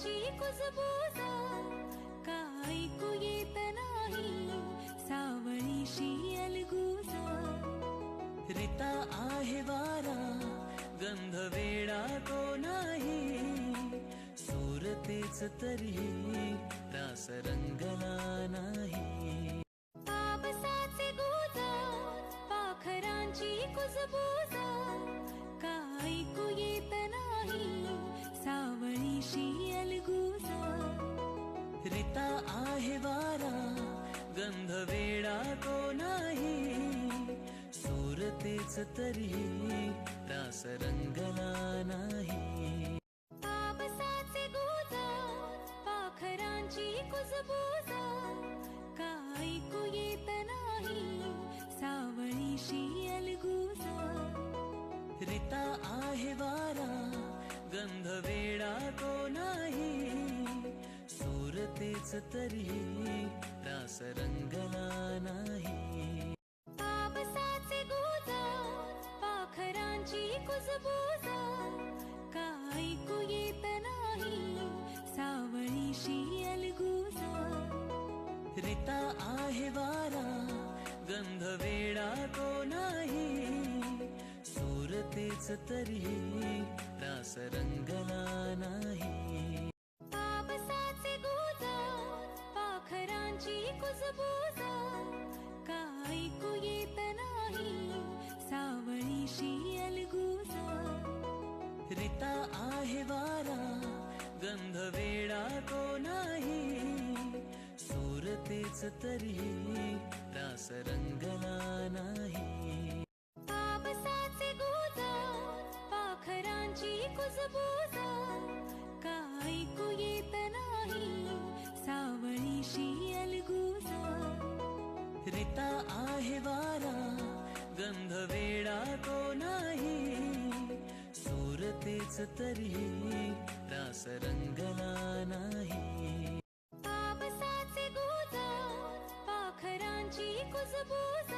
पाखरांची कुजबूज का ऐकू येत नाही? सावळीशी अलगूज रिता आहे वारा गंध वेडा तो नाही. सूर तेच तरी रास रंगला नाही. पावसाचे गुज पाखरांची कुजबूज का ऐकू येत नाही? तेच तरी रास रंगला नाही. पावसाचे गुज पाखरांची कुजबूज का ऐकू येत नाही सावळीशी अलगूज रिता आहे वारा गंध वेडा तो नाही. सूर तेच तरी रास रंगला कुजबूज का ऐकू येत नाही सावळीशी अलगूज रिता आहे वारा गंध वेडा तो नाही सूर तेच तरी रास रंगला नाही. पावसाचे गुज पाखरांची कुजबूज रिता आहे वारा गंध वेडा तो नाही. सूर तेच तरी रास रंगला नाही. पावसाचे गुज पाखरांची कुजबूज. का ऐकू येत नाही सावळीशी अलगूज. रिता आहे वारा गंध वेडा तरीही तरी रास रंगला नाही पाखरांची कुजबूज